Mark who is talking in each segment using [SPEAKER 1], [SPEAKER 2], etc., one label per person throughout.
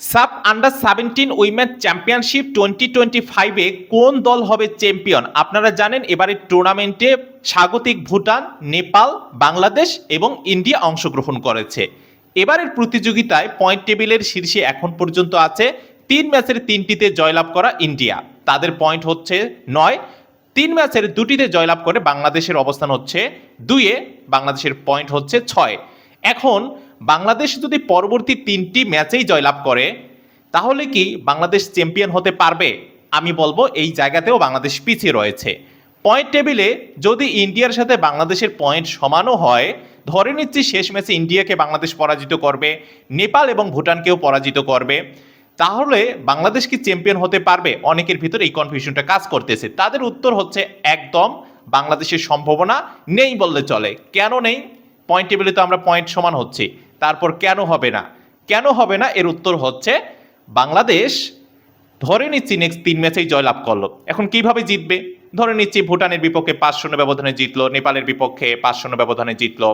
[SPEAKER 1] Sub under seventeen women championship twenty twenty ফাইভে কোন দল হবে চ্যাম্পিয়ন আপনারা জানেন এবারের টুর্নামেন্টে স্বাগতিক ভুটান, নেপাল, বাংলাদেশ এবং ইন্ডিয়া অংশগ্রহণ করেছে। এবারের প্রতিযোগিতায় পয়েন্ট টেবিলের শীর্ষে এখন পর্যন্ত আছে তিন ম্যাচের তিনটিতে জয়লাভ করা ইন্ডিয়া। তাদের পয়েন্ট হচ্ছে নয়, তিন ম্যাচের দুটিতে জয়লাভ করে বাংলাদেশের অবস্থান হচ্ছে দুইয়ে বাংলাদেশের পয়েন্ট হচ্ছে ছয়। এখন বাংলাদেশ যদি পরবর্তী তিনটি ম্যাচেই জয়লাভ করে, তাহলে কি বাংলাদেশ চ্যাম্পিয়ন হতে পারবে? আমি বলব এই জায়গাতেও বাংলাদেশ পিছিয়ে রয়েছে। পয়েন্ট টেবিলে যদি ইন্ডিয়ার সাথে বাংলাদেশের পয়েন্ট সমানও হয়, ধরে নিচ্ছি শেষ ম্যাচে ইন্ডিয়াকে বাংলাদেশ পরাজিত করবে, নেপাল এবং ভুটানকেও পরাজিত করবে, তাহলে বাংলাদেশ কি চ্যাম্পিয়ন হতে পারবে? অনেকের ভিতরে এই কনফিউশনটা কাজ করতেছে। তাদের উত্তর হচ্ছে একদম, বাংলাদেশের সম্ভাবনা নেই বললে চলে। কেন নেই? পয়েন্ট টেবিলে তো আমরা পয়েন্ট সমান হচ্ছি। তারপর কেন হবে না? কেন হবে না? এর উত্তর হচ্ছে বাংলাদেশ ধরে নিচ্ছি নেক্সট তিন ম্যাচেই জয়লাভ করল। এখন কীভাবে জিতবে? ধরে নিচ্ছি ভুটানের বিপক্ষে পাঁচ শূন্য ব্যবধানে জিতলো, নেপালের বিপক্ষে পাঁচ শূন্য ব্যবধানে জিতলো।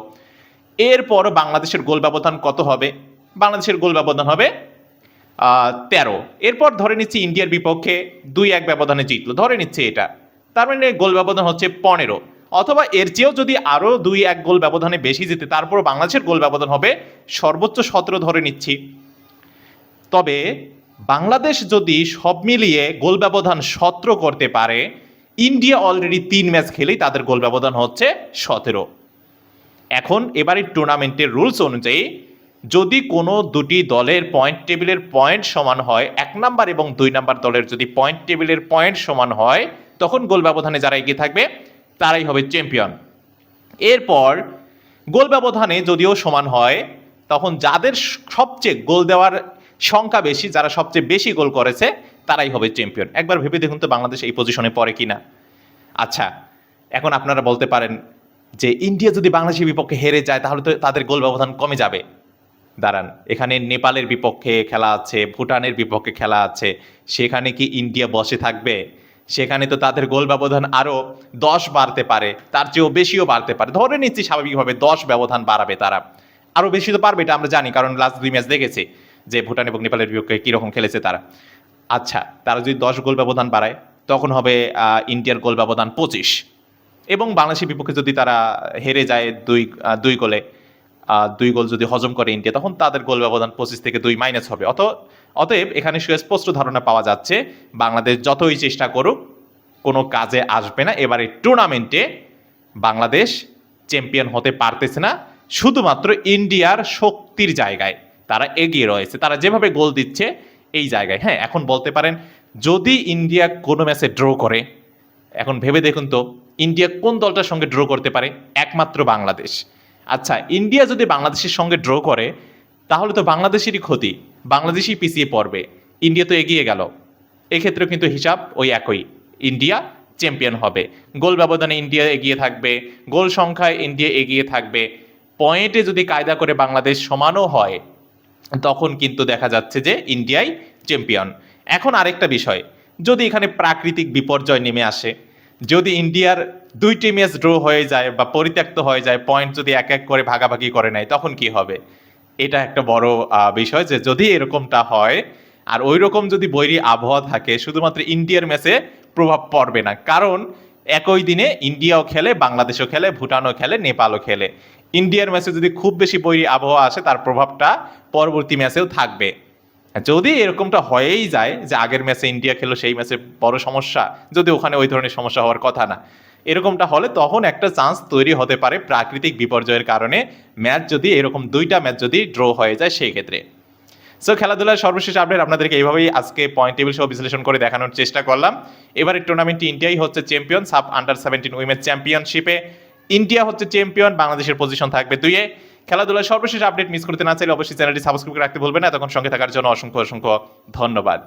[SPEAKER 1] এরপর বাংলাদেশের গোল ব্যবধান কত হবে? বাংলাদেশের গোল ব্যবধান হবে তেরো। এরপর ধরে নিচ্ছি ইন্ডিয়ার বিপক্ষে দুই এক ব্যবধানে জিতলো। ধরে নিচ্ছে এটা। তার মানে গোল ব্যবধান হচ্ছে পনেরো। অথবা এর চেয়েও যদি আরও দুই, এক গোল ব্যবধানে বেশি জিতে, তারপর বাংলাদেশের গোল ব্যবধান হবে সর্বোচ্চ সতেরো ধরে নিচ্ছি। তবে বাংলাদেশ যদি সব মিলিয়ে গোল ব্যবধান সতেরো করতে পারে, ইন্ডিয়া অলরেডি তিন ম্যাচ খেলেই তাদের গোল ব্যবধান হচ্ছে সতেরো। এখন এবারের টুর্নামেন্টের রুলস অনুযায়ী যদি কোনো দুটি দলের পয়েন্ট টেবিলের পয়েন্ট সমান হয়, এক নাম্বার এবং দুই নাম্বার দলের যদি পয়েন্ট টেবিলের পয়েন্ট সমান হয়, তখন গোল ব্যবধানে যারা এগিয়ে থাকবে তারাই হবে চ্যাম্পিয়ন এরপর গোল ব্যবধানে যদিও সমান হয়, তখন যাদের সবচেয়ে গোল দেওয়ার সংখ্যা বেশি, যারা সবচেয়ে বেশি গোল করেছে, তারাই হবে চ্যাম্পিয়ন একবার ভেবে দেখুন তো বাংলাদেশ এই পজিশনে পড়ে কিনা। আচ্ছা এখন আপনারা বলতে পারেন যে ইন্ডিয়া যদি বাংলাদেশের বিপক্ষে হেরে যায়, তাহলে তো তাদের গোল ব্যবধান কমে যাবে। দাঁড়ান, এখানে নেপালের বিপক্ষে খেলা আছে, ভুটানের বিপক্ষে খেলা আছে, সেখানে কি ইন্ডিয়া বসে থাকবে? সেখানে তো তাদের গোল ব্যবধান আরও দশ বাড়তে পারে, তার চেয়েও বেশিও বাড়তে পারে। ধরে নিচ্ছি স্বাভাবিকভাবে দশ ব্যবধান বাড়াবে তারা। আরও বেশি তো পারবে এটা আমরা জানি, কারণ লাস্ট দুই ম্যাচ দেখেছি যে ভুটান এবং নেপালের বিপক্ষে কীরকম খেলেছে তারা। আচ্ছা তারা যদি দশ গোল ব্যবধান বাড়ায়, তখন হবে ইন্ডিয়ার গোল ব্যবধান পঁচিশ। এবং বাংলাদেশের বিপক্ষে যদি তারা হেরে যায় দুই দুই গোলে দুই গোল যদি হজম করে ইন্ডিয়া, তখন তাদের গোল ব্যবধান পঁচিশ থেকে দুই মাইনাস হবে। অত, অতএব এখানে সুস্পষ্ট ধারণা পাওয়া যাচ্ছে, বাংলাদেশ যতই চেষ্টা করুক, কোনো কাজে আসবে না। এবারে টুর্নামেন্টে বাংলাদেশ চ্যাম্পিয়ন হতে পারতেছে না। শুধুমাত্র ইন্ডিয়ার শক্তির জায়গায় তারা এগিয়ে রয়েছে। তারা যেভাবে গোল দিচ্ছে, এই জায়গায়। হ্যাঁ এখন বলতে পারেন, যদি ইন্ডিয়া কোনো ম্যাচে ড্র করে, এখন ভেবে দেখুন তো, ইন্ডিয়া কোন দলটার সঙ্গে ড্র করতে পারে? একমাত্র বাংলাদেশ। আচ্ছা ইন্ডিয়া যদি বাংলাদেশের সঙ্গে ড্র করে, তাহলে তো বাংলাদেশেরই ক্ষতি। বাংলাদেশই পিছিয়ে পড়বে। ইন্ডিয়া তো এগিয়ে গেল। এক্ষেত্রে কিন্তু হিসাব ওই একই। ইন্ডিয়া চ্যাম্পিয়ন হবে। গোল ব্যবধানে ইন্ডিয়া এগিয়ে থাকবে। গোল সংখ্যায় ইন্ডিয়া এগিয়ে থাকবে। পয়েন্টে যদি কায়দা করে বাংলাদেশ সমানও হয়, তখন কিন্তু দেখা যাচ্ছে যে ইন্ডিয়াই চ্যাম্পিয়ন এখন আরেকটা বিষয়। যদি এখানে প্রাকৃতিক বিপর্যয় নেমে আসে যদি ইন্ডিয়ার দুইটি ম্যাচ ড্র হয়ে যায় বা পরিত্যক্ত হয়ে যায় পয়েন্ট যদি এক এক করে ভাগাভাগি করে নেয়, তখন কি হবে? এটা একটা বড় বিষয় যে যদি এরকমটা হয়, আর ওই রকম যদি বৈরী আবহাওয়া থাকে, শুধুমাত্র ইন্ডিয়ার ম্যাচে প্রভাব পড়বে না। কারণ একই দিনে ইন্ডিয়াও খেলে, বাংলাদেশও খেলে, ভুটানও খেলে, নেপালও খেলে। ইন্ডিয়ার ম্যাচে যদি খুব বেশি বৈরী আবহাওয়া আসে, তার প্রভাবটা পরবর্তী ম্যাচেও থাকবে। যদি এরকমটা হয়েই যায় যে আগের ম্যাচে ইন্ডিয়া খেলো সেই ম্যাচে বড় সমস্যা, যদি ওখানে ওই ধরনের সমস্যা হওয়ার কথা না। এরকমটা হলে তখন একটা চান্স তৈরি হতে পারে প্রাকৃতিক বিপর্যয়ের কারণে ম্যাচ যদি এরকম দুইটা ম্যাচ যদি ড্র হয়ে যায় সেই ক্ষেত্রে সো খেলাধুলার সর্বশেষ আপডেট আপনাদেরকে এইভাবেই আজকে পয়েন্ট টেবিল সহ বিশ্লেষণ করে দেখানোর চেষ্টা করলাম। এবারের টুর্নামেন্টটি ইন্ডিয়াই হচ্ছে champion sub under seventeen women চ্যাম্পিয়নশিপে ইন্ডিয়া হচ্ছে চ্যাম্পিয়ন, বাংলাদেশের পজিশন থাকবে দুইয়ে। খেলাধুলার সর্বশেষ আপডেট মিস করতে না চাইলে অবশ্যই চ্যানেলটি সাবস্ক্রাইব করে রাখতে ভুলবেন না। তখন সঙ্গে থাকার জন্য অসংখ্য অসংখ্য ধন্যবাদ।